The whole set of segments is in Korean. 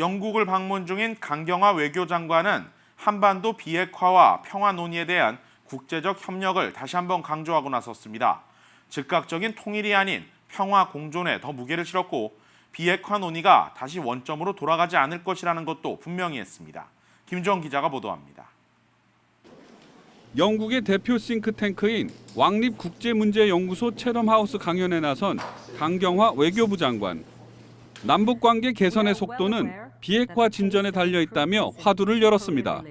영국을 방문 중인 강경화 외교장관은 한반도 비핵화와 평화 논의에 대한 국제적 협력을 다시 한번 강조하고 나섰습니다. 즉각적인 통일이 아닌 평화 공존에 더 무게를 실었고 비핵화 논의가 다시 원점으로 돌아가지 않을 것이라는 것도 분명히 했습니다. 김주원 기자가 보도합니다. 영국의 대표 싱크탱크인 왕립국제문제연구소 체럼하우스 강연에 나선 강경화 외교부 장관. 남북 관계 개선의 속도는 비핵화 진전에 달려 있다며 화두를 열었습니다.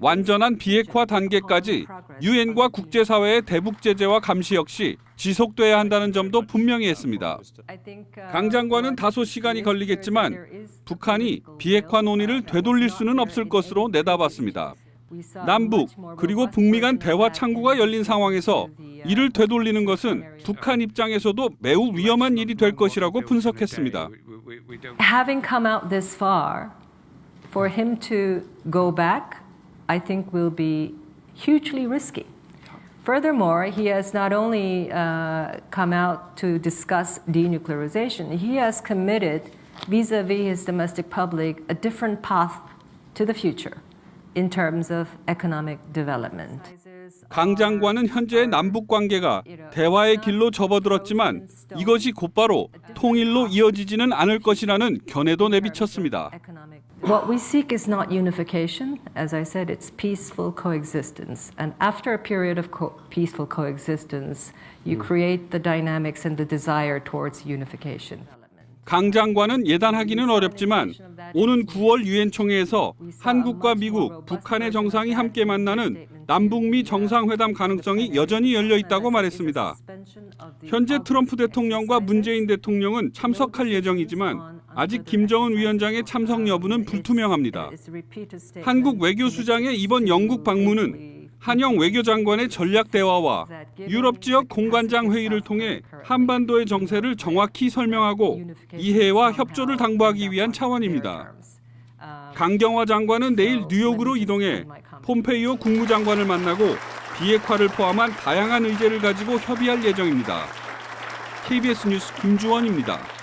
완전한 비핵화 단계까지 유엔과 국제사회의 대북 제재와 감시 역시 지속돼야 한다는 점도 분명히 했습니다. 강 장관은 다소 시간이 걸리겠지만 북한이 비핵화 논의를 되돌릴 수는 없을 것으로 내다봤습니다. 남북 그리고 북미 간 대화 창구가 열린 상황에서 이를 되돌리는 것은 북한 입장에서도 매우 위험한 일이 될 것이라고 분석했습니다. having come out this far, for him to go back, I think will be hugely risky. Furthermore, he has not only uh, come out to discuss denuclearization, he has committed vis a vis his domestic public a different path to the future in terms of economic development. 강 장관은 현재의 남북 관계가 대화의 길로 접어들었지만 이것이 곧바로 통일로 이어지지는 않을 것이라는 견해도 내비쳤습니다. What we seek is not unification. As I said, it's peaceful coexistence. And after a period of co- peaceful coexistence, you create the dynamics and the desire towards unification. 강 장관은 예단하기는 어렵지만 오는 9월 유엔 총회에서 한국과 미국, 북한의 정상이 함께 만나는 남북미 정상회담 가능성이 여전히 열려 있다고 말했습니다. 현재 트럼프 대통령과 문재인 대통령은 참석할 예정이지만 아직 김정은 위원장의 참석 여부는 불투명합니다. 한국 외교수장의 이번 영국 방문은 한영 외교장관의 전략 대화와 유럽 지역 공관장 회의를 통해 한반도의 정세를 정확히 설명하고 이해와 협조를 당부하기 위한 차원입니다. 강경화 장관은 내일 뉴욕으로 이동해 폼페이오 국무장관을 만나고 비핵화를 포함한 다양한 의제를 가지고 협의할 예정입니다. KBS 뉴스 김주원입니다.